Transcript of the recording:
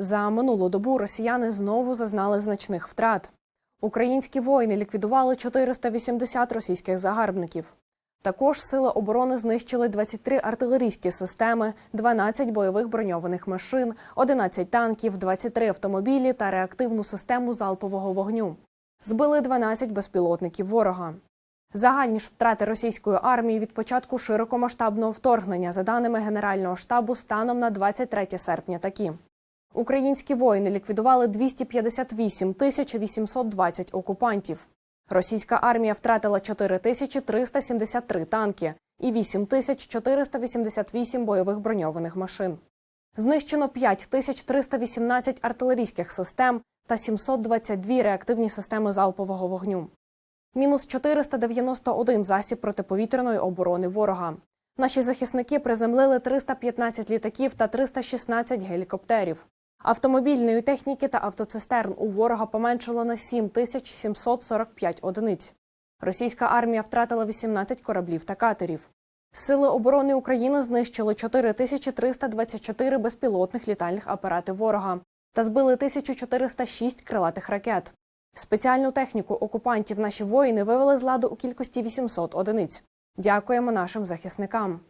За минулу добу росіяни знову зазнали значних втрат. Українські воїни ліквідували 480 російських загарбників. Також сили оборони знищили 23 артилерійські системи, 12 бойових броньованих машин, 11 танків, 23 автомобілі та реактивну систему залпового вогню. Збили 12 безпілотників ворога. Загальні ж втрати російської армії від початку широкомасштабного вторгнення, за даними Генерального штабу, станом на 23 серпня такі. Українські воїни ліквідували 258 тисяч 820 окупантів. Російська армія втратила 4373 танки і 8488 бойових броньованих машин. Знищено 5318 артилерійських систем та 722 реактивні системи залпового вогню. Мінус 491 засіб протиповітряної оборони ворога. Наші захисники приземлили 315 літаків та 316 гелікоптерів. Автомобільної техніки та автоцистерн у ворога поменшало на 7745 одиниць. Російська армія втратила 18 кораблів та катерів. Сили оборони України знищили 4324 безпілотних літальних апарати ворога та збили 1406 крилатих ракет. Спеціальну техніку окупантів наші воїни вивели з ладу у кількості 800 одиниць. Дякуємо нашим захисникам.